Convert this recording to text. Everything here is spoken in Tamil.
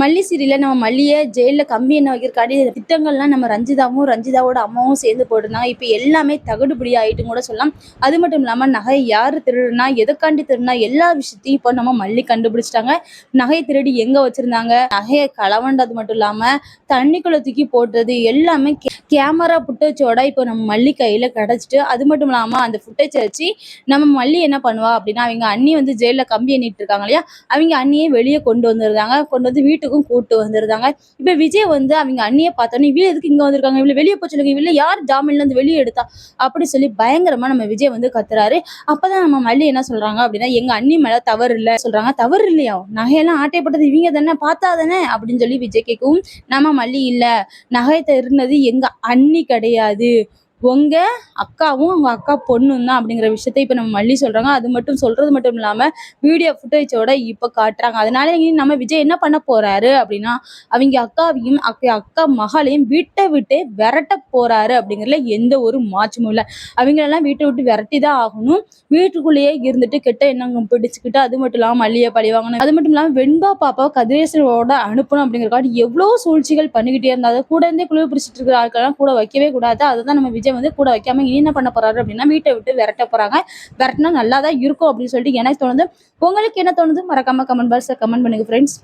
மல்லி சீரியல்ல நம்ம மல்லியை ஜெயிலில் கம்பி என்ன வைக்கிறக்காண்டி திட்டங்கள்லாம் நம்ம ரஞ்சிதாவும் ரஞ்சிதாவோட அம்மாவும் சேர்ந்து போட்டிருந்தாங்க. இப்போ எல்லாமே தகுடுபடி ஆயிட்டும் கூட சொல்லலாம். அது மட்டும் இல்லாமல் நகை யார் திருடுனா எதுக்காண்டி திருடுனா எல்லா விஷயத்தையும் இப்போ நம்ம மல்லி கண்டுபிடிச்சிட்டாங்க. நகையை திருடி எங்கே வச்சுருந்தாங்க? நகையை களவண்டது மட்டும் இல்லாமல் தண்ணிக்குள்ள தூக்கி போட்டது எல்லாமே கேமரா ஃபுட்டேஜோட இப்போ நம்ம மல்லி கையில் கிடச்சிட்டு அது மட்டும் இல்லாமல் அந்த ஃபுட்டேஜை வச்சு நம்ம மல்லி என்ன பண்ணுவா அப்படின்னா அவங்க அண்ணி வந்து ஜெயிலில் கம்பி எண்ணிட்டு இருக்காங்க இல்லையா? அவங்க அண்ணியே வெளியே கொண்டு வந்துருந்தாங்க. கொண்டு வந்து வீட்டுக்கு வீட்டுக்கும் கூட்டு வந்துருந்தாங்க. இப்போ விஜய் வந்து அவங்க அண்ணியை பார்த்தோன்னே இவ்வளோ எதுக்கு இங்கே வந்திருக்காங்க? இவ்வளோ வெளியே போய் இவ்வளோ யார் ஜாமீன்லேருந்து வெளியே எடுத்தா? அப்படி சொல்லி பயங்கரமா நம்ம விஜய் வந்து கத்துறாரு. அப்பதான் நம்ம மல்லி என்ன சொல்றாங்க அப்படின்னா எங்க அண்ணி மேல தவறு இல்லை சொல்றாங்க. தவறு இல்லையா? நகையெல்லாம் ஆட்டைப்பட்டது இவங்க தானே? பார்த்தா தானே? அப்படின்னு சொல்லி விஜய் கேட்கவும் நம்ம மல்லி இல்ல. நகை தருனது எங்க அண்ணி கிடையாது. உங்க அக்காவும் உங்க அக்கா பொண்ணும் தான் அப்படிங்கிற விஷயத்த இப்ப நம்ம மல்லி சொல்றாங்க. அது மட்டும் சொல்றது மட்டும் இல்லாம வீடியோ ஃபுட்டேஜோட இப்ப காட்டுறாங்க. அதனால நம்ம விஜய் என்ன பண்ண போறாரு அப்படின்னா அவங்க அக்காவையும் அக்கா அக்கா மகளையும் வீட்டை விட்டு விரட்ட போறாரு அப்படிங்கிறதுல எந்த ஒரு மாற்றமும் இல்லை. அவங்களெல்லாம் வீட்டை விட்டு விரட்டி தான் ஆகணும். வீட்டுக்குள்ளேயே இருந்துட்டு கெட்ட எண்ணங்க பிடிச்சிக்கிட்டு அது மட்டும் இல்லாமல் மல்லியை பழி வாங்கணும் அது மட்டும் இல்லாமல் வெண்பா பாப்பா கதிரேசனோட அனுப்பணும் அப்படிங்கிறக்காண்டி எவ்வளோ சூழ்ச்சிகள் பண்ணிக்கிட்டே இருந்தால் கூட இருந்தே குழு பிடிச்சிட்டு இருக்கிற ஆட்கள்லாம் கூட வைக்கவே கூடாது. அதுதான் நம்ம விஜய் வந்து கூட வைக்காம இனி என்ன பண்ண போறாரு அப்படின்னா வீட்டை விட்டு விரட்ட போறாங்க. விரட்டினா நல்லா தான் இருக்கும் அப்படின்னு சொல்லிட்டு எனக்கு தோணுது. உங்களுக்கு என்ன தோணுது? மறக்காம கமெண்ட் பாக்ஸ்ல கமெண்ட் பண்ணுங்க ஃப்ரெண்ட்ஸ்